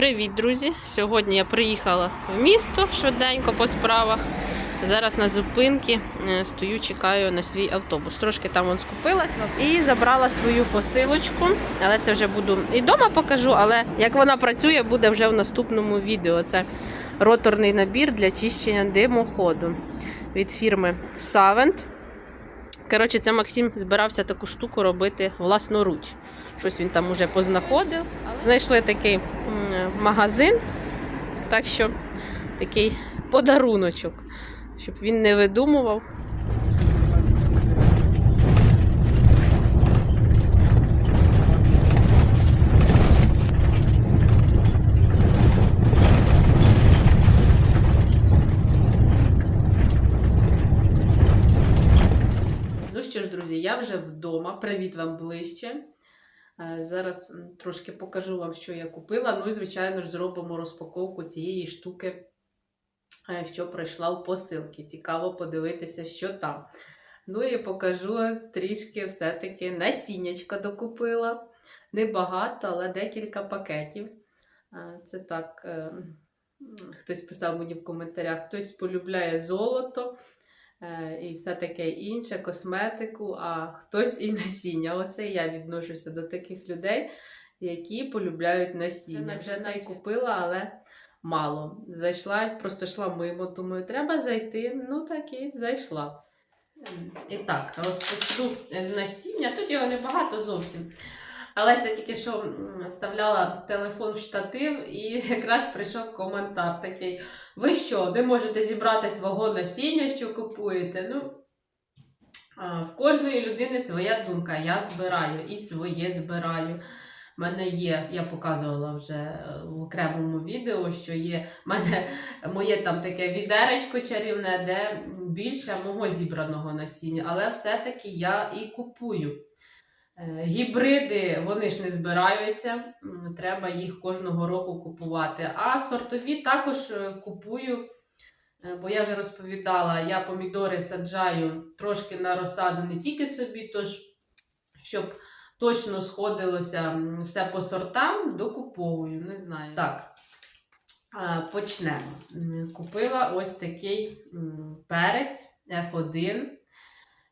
Привіт, друзі! Сьогодні я приїхала в місто швиденько по справах. Зараз на зупинці е, стою, чекаю на свій автобус. Трошки там он скупилась і забрала свою посилочку. Але це вже буду і вдома покажу. Але як вона працює, буде вже в наступному відео. Це роторний набір для чищення димоходу від фірми Savent. Коротше, це Максим збирався таку штуку робити власноруч. Щось він там уже познаходив. Знайшли такий магазин, так що такий подаруночок, щоб він не видумував. Ну що ж, друзі, я вже вдома. Привіт вам ближче. Е, Зараз трошки покажу вам, що я купила. Ну і, звичайно ж, зробимо розпаковку цієї штуки, е, що прийшла в посилки. Цікаво подивитися, що там. Ну і покажу трішки все-таки насіннячка докупила. Небагато, але декілька пакетів. Е, Це так, хтось писав мені в коментарях, хтось полюбляє золото і все таке інше, косметику, а хтось і насіння. Оце я відношуся до таких людей, які полюбляють насіння. Вже наче- купила, але мало. Зайшла, просто йшла мимо, думаю, треба зайти. Ну так і зайшла. І так, розпочну з насіння. Тут його небагато зовсім. Але це тільки що вставляла телефон в штатив, і якраз прийшов коментар такий. Ви що, не можете зібрати свого насіння, що купуєте? Ну, в кожної людини своя думка. Я збираю і своє збираю. У мене є, я показувала вже е, в окремому відео, що є в мене моє там таке відеречко чарівне, де більше мого зібраного насіння, але все-таки я і купую. Е, Гібриди вони ж не збираються, треба їх кожного року купувати. А сортові також е, купую, е, бо я вже розповідала, я помідори саджаю трошки на розсаду не тільки собі, тож щоб точно сходилося все по сортам, докуповую, не знаю. Так, почнемо. Купила ось такий перець F1.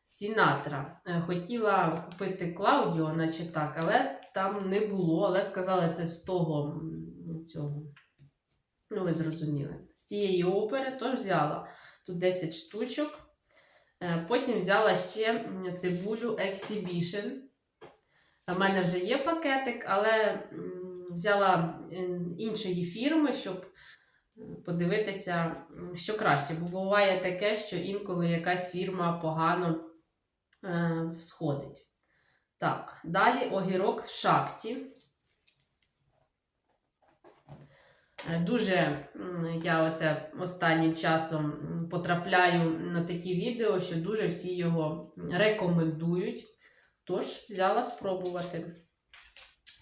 Сінатра. Е, Хотіла купити Клаудіо, наче так, але там не було. Але сказали, це з того цього. Ну, ви зрозуміли. З тієї опери, тож взяла тут 10 штучок. Е, Потім взяла ще цибулю Exhibition. У мене вже є пакетик, але взяла е, іншої фірми, щоб подивитися, що краще. Бо буває таке, що інколи якась фірма погано е, сходить. Так, далі огірок шакті. Е, Дуже я оце останнім часом потрапляю на такі відео, що дуже всі його рекомендують. Тож взяла спробувати.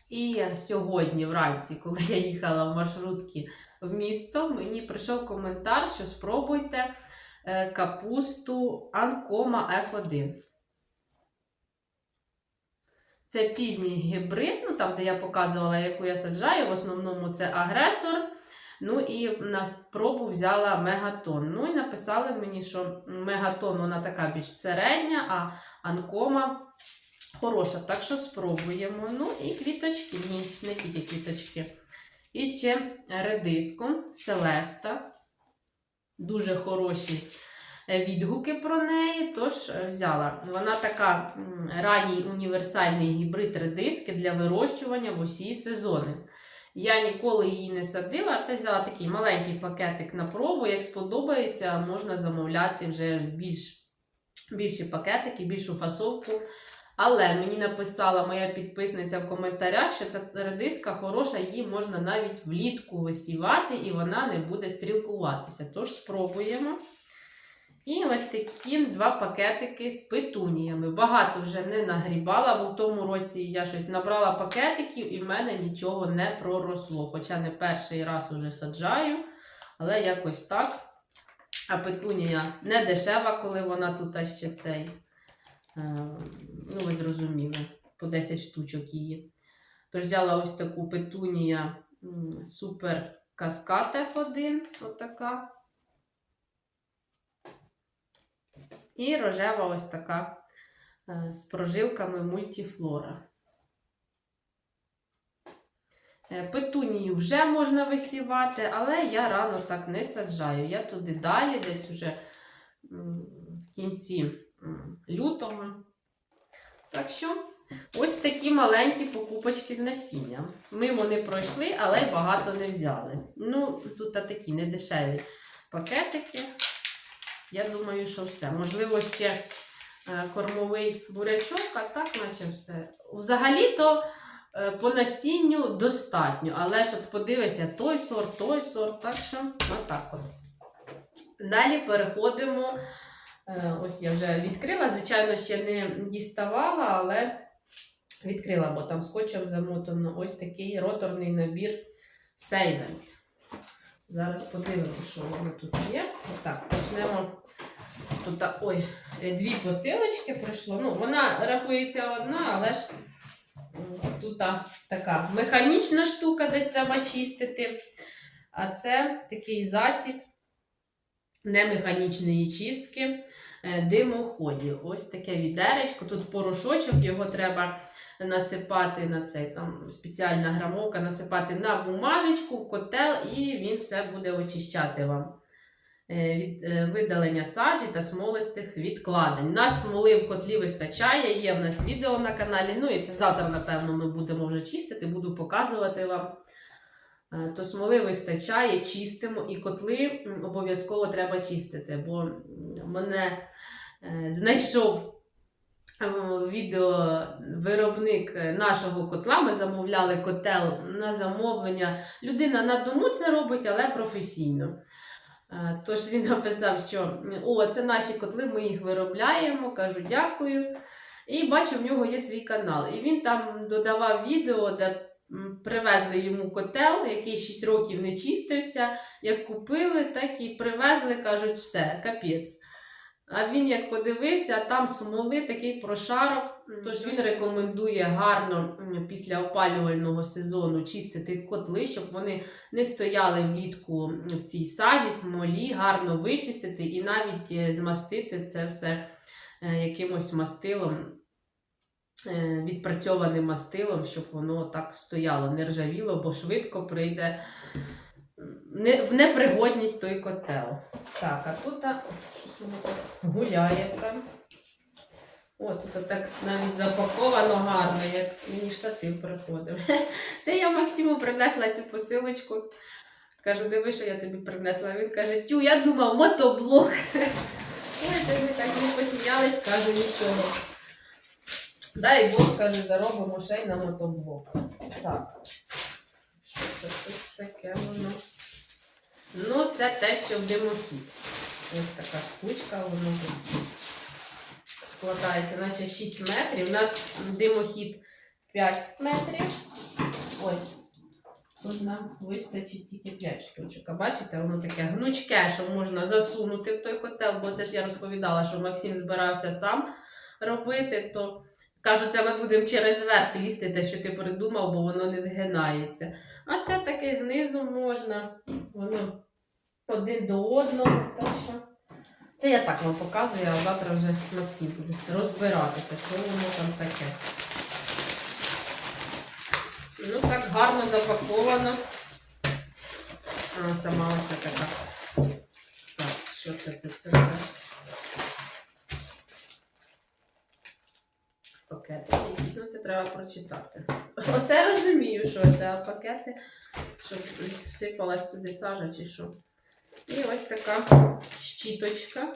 І сьогодні, вранці, коли я їхала в маршрутці в місто, мені прийшов коментар, що спробуйте е, капусту Анкома F1. Це пізній гібрид, ну там, де я показувала, яку я саджаю, в основному це агресор. Ну і на спробу взяла мегатон. Ну і написали мені, що мегатон вона така більш середня, а анкома хороша. Так що спробуємо. Ну і квіточки, ні, не тільки квіточки. І ще редиску, Селеста. Дуже хороші відгуки про неї, тож е, взяла. Вона така ранній універсальний гібрид редиски для вирощування в усі сезони. Я ніколи її не садила, це взяла такий маленький пакетик на пробу. Як сподобається, можна замовляти вже більш, більші пакетики, більшу фасовку. Але мені написала моя підписниця в коментарях, що ця редиска хороша, її можна навіть влітку висівати, і вона не буде стрілкуватися. Тож спробуємо. І ось такі два пакетики з петуніями. Багато вже не нагрібала, бо в тому році я щось набрала пакетиків і в мене нічого не проросло. Хоча не перший раз уже саджаю, але якось так. А петунія не дешева, коли вона тут ще цей. е, Ну, ви зрозуміли, по 10 штучок її. Тож взяла ось таку петунія супер каскад F1, отака. І рожева ось така е, з прожилками мультифлора. Е, Петунію вже можна висівати, але я рано так не саджаю. Я туди далі, десь вже в кінці лютого. Так що ось такі маленькі покупочки з насінням. Мимо не пройшли, але багато не взяли. Ну, тут такі недешеві пакетики. Я думаю, що все. Можливо, ще е, кормовий бурячок, а так, наче все. Взагалі-то е, по насінню достатньо, але ж от подивися, той сорт, той сорт, так що отак от. Далі переходимо. е, Ось я вже відкрила. Звичайно, ще не діставала, але відкрила, бо там скотчем замотано ось такий роторний набір Сейвент. Зараз подивимося, що воно тут є. Так, почнемо. Тут ой, е, дві посилочки прийшло. Ну, вона рахується одна, але ж тут така механічна штука, де треба чистити. А це такий засіб немеханічної чистки е, димоходів. Ось таке відеречко. Тут порошочок, його треба насипати на цей там спеціальна грамовка, насипати на бумажечку, в котел, і він все буде очищати вам. е, Від е, видалення сажі та смолистих відкладень. Нас смоли в котлі вистачає, є в нас відео на каналі. Ну і це завтра, напевно, ми будемо вже чистити, буду показувати вам. Е, То смоли вистачає, чистимо, і котли обов'язково треба чистити, бо мене знайшов відео виробник е, нашого котла. Ми замовляли котел на замовлення. Людина на дому це робить, але професійно. Е, Тож він написав, що о, це наші котли, ми їх виробляємо. Кажу, дякую. І бачу, в нього є свій канал. І він там додавав відео, де привезли йому котел, який 6 років не чистився. Як купили, так і привезли, кажуть, все, капець. А він як подивився, там смоли такий прошарок. Тож він рекомендує гарно після опалювального сезону чистити котли, щоб вони не стояли влітку в цій сажі, смолі, гарно вичистити і навіть е, змастити це все е, якимось мастилом, е, відпрацьованим мастилом, щоб воно так стояло, не ржавіло, бо швидко прийде в непригодність той котел. Так, а тут щось гуляє там. О, тут так навіть запаковано гарно, як мені штатив приходив. Це я Максиму принесла цю посилочку. Кажу, диви, що я тобі принесла. Він каже, тю, я думав, мотоблок. Ой, та ми так не посміялись, кажу, нічого. Дай Бог, каже, заробимо ще й на мотоблок. Так. Що це щось таке воно? Ну, це те, що в димохід. Ось така штучка, воно тут складається, наче 6 метрів. У нас димохід 5 метрів. Ой, тут нам вистачить тільки 5 штучок. А бачите, воно таке гнучке, що можна засунути в той котел, бо це ж я розповідала, що Максим збирався сам робити, то кажу, це ми будемо через верх лізти, те, що ти придумав, бо воно не згинається. А це таке знизу можна, воно один до одного. Так що це я так вам показую, а завтра вже Максим буде розбиратися, що воно там таке. Ну так гарно запаковано. А, сама оця така. Так, що це, це, це, це? Пакети якісь, ну це треба прочитати. Оце розумію, що це пакети, щоб всипалась туди сажа чи що. І ось така щіточка,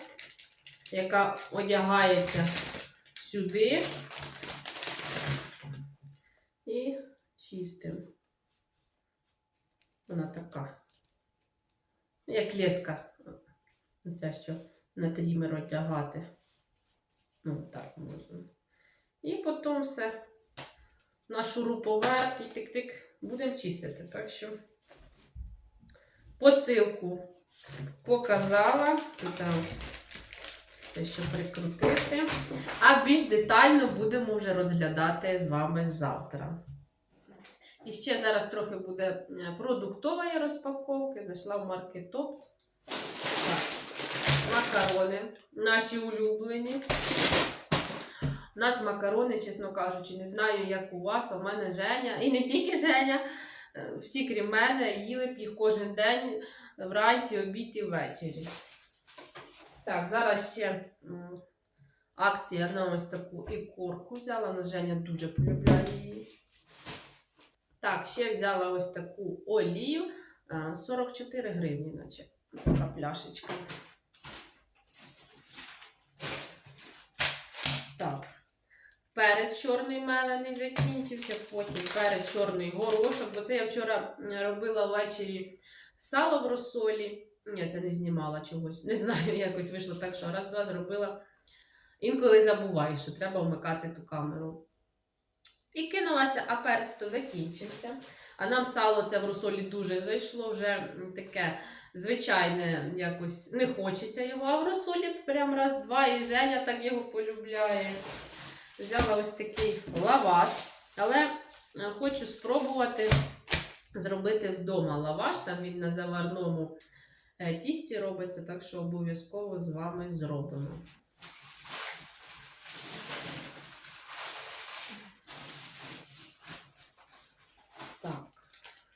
яка одягається сюди і чистим. Вона така. Як леска. Це що на трімер одягати. Ну, так можна. І потім все на шуруповерт і тик-тик будемо чистити. Так що посилку показала. Тут ось те, що прикрутити. А більш детально будемо вже розглядати з вами завтра. І ще зараз трохи буде е, продуктової розпаковки. Зайшла в маркетоп. Макарони, наші улюблені. Нас макарони, чесно кажучи, не знаю, як у вас, а в мене Женя. І не тільки Женя. е, Всі, крім мене, їли б їх кожен день вранці, обід і ввечері. Так, зараз ще акція на ось таку ікорку взяла. Нас Женя дуже полюбляє її. Так, ще взяла ось таку олію. е, 44 гривні, наче така пляшечка. Так. Перець чорний мелений закінчився, потім перець чорний горошок, бо це я вчора робила ввечері сало в розсолі. Ні, це не знімала чогось. Не знаю, якось вийшло так, що раз-два зробила. Інколи забуваю, що треба вмикати ту камеру. І кинулася, а перець то закінчився. А нам сало це в розсолі дуже зайшло, вже таке звичайне, якось не хочеться його, а в розсолі прям раз-два, і Женя так його полюбляє. Взяла ось такий лаваш, але е, хочу спробувати зробити вдома лаваш. Там він на заварному е, тісті робиться, так що обов'язково з вами зробимо. Так,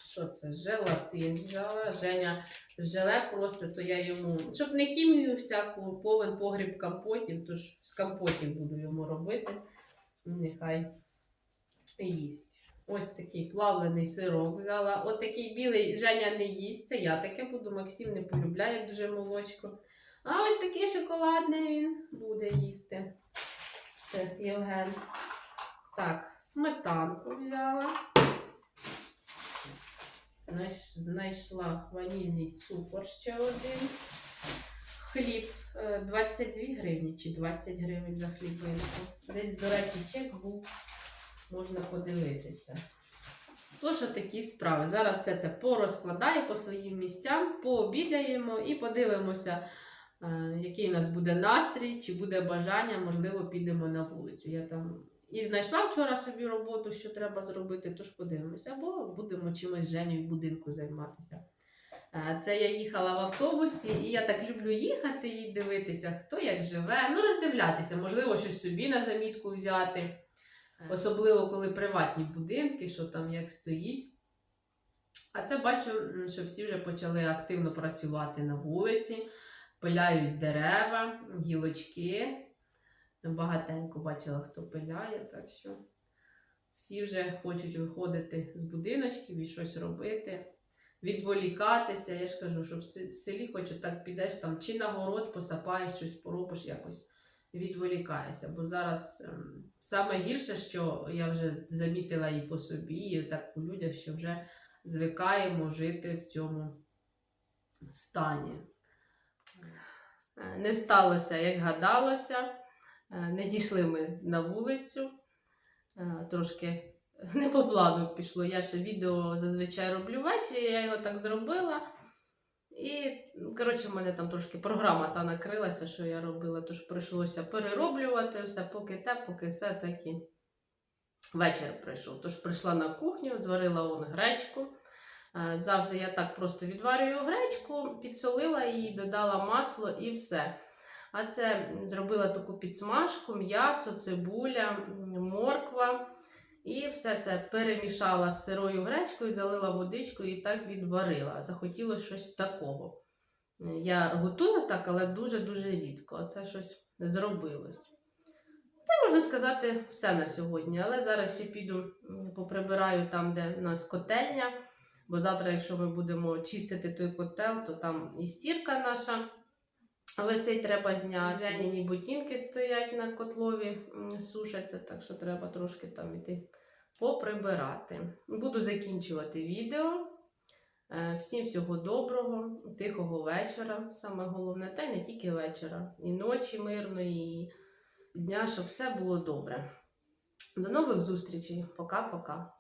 що це? Желатин взяла. Женя желе просить, то я йому, щоб не хімію всяку, повен погріб компотів, тож з компотів буду йому робити. Нехай їсть. Ось такий плавлений сирок взяла. От такий білий Женя не їсть. Це я таке буду. Максим не полюбляє дуже молочко. А ось такий шоколадний він буде їсти. Це Євген. Так, сметанку взяла. Знайшла ванільний цукор ще один. Хліб е, 22 гривні чи 20 гривень за хлібинку. Десь, до речі, чек був, можна подивитися. Тож такі справи. Зараз все це порозкладаю по своїм місцям, пообідаємо і подивимося, е, який у нас буде настрій, чи буде бажання, можливо, підемо на вулицю. Я там і знайшла вчора собі роботу, що треба зробити, тож подивимося, або будемо чимось Женю в будинку займатися. Це я їхала в автобусі, і я так люблю їхати і дивитися, хто як живе. Ну, роздивлятися, можливо, щось собі на замітку взяти. Особливо, коли приватні будинки, що там як стоїть. А це бачу, що всі вже почали активно працювати на вулиці, пиляють дерева, гілочки. Багатенько бачила, хто пиляє, так що всі вже хочуть виходити з будиночків і щось робити відволікатися. Я ж кажу, що в селі хочу так підеш там чи на город посапаєш, щось поробиш, якось відволікаєшся. Бо зараз ем, саме гірше, що я вже замітила і по собі, і так по людях, що вже звикаємо жити в цьому стані. Е, Не сталося, як гадалося. Е, Не дійшли ми на вулицю. Е, Трошки не по плану пішло. Я ще відео зазвичай роблю ввечері, я його так зробила. І, коротше, в мене там трошки програма та накрилася, що я робила, тож прийшлося перероблювати все, поки те, поки все так і вечір прийшов. Тож прийшла на кухню, зварила он гречку. Е, Завжди я так просто відварюю гречку, підсолила її, додала масло і все. А це зробила таку підсмажку, м'ясо, цибуля, морква. І все це перемішала з сирою гречкою, залила водичкою і так відварила. Захотілося щось такого. Я готую так, але дуже-дуже рідко. Це щось зробилось. Та можна сказати, все на сьогодні. Але зараз ще піду поприбираю там, де у нас котельня. Бо завтра, якщо ми будемо чистити той котел, то там і стірка наша висить, треба зняти. Женіні ботинки стоять на котлові, сушаться, так що треба трошки там іти поприбирати. Буду закінчувати відео. Е, Всім всього доброго, тихого вечора. Саме головне, та й не тільки вечора, і ночі мирної, і дня, щоб все було добре. До нових зустрічей. Пока-пока.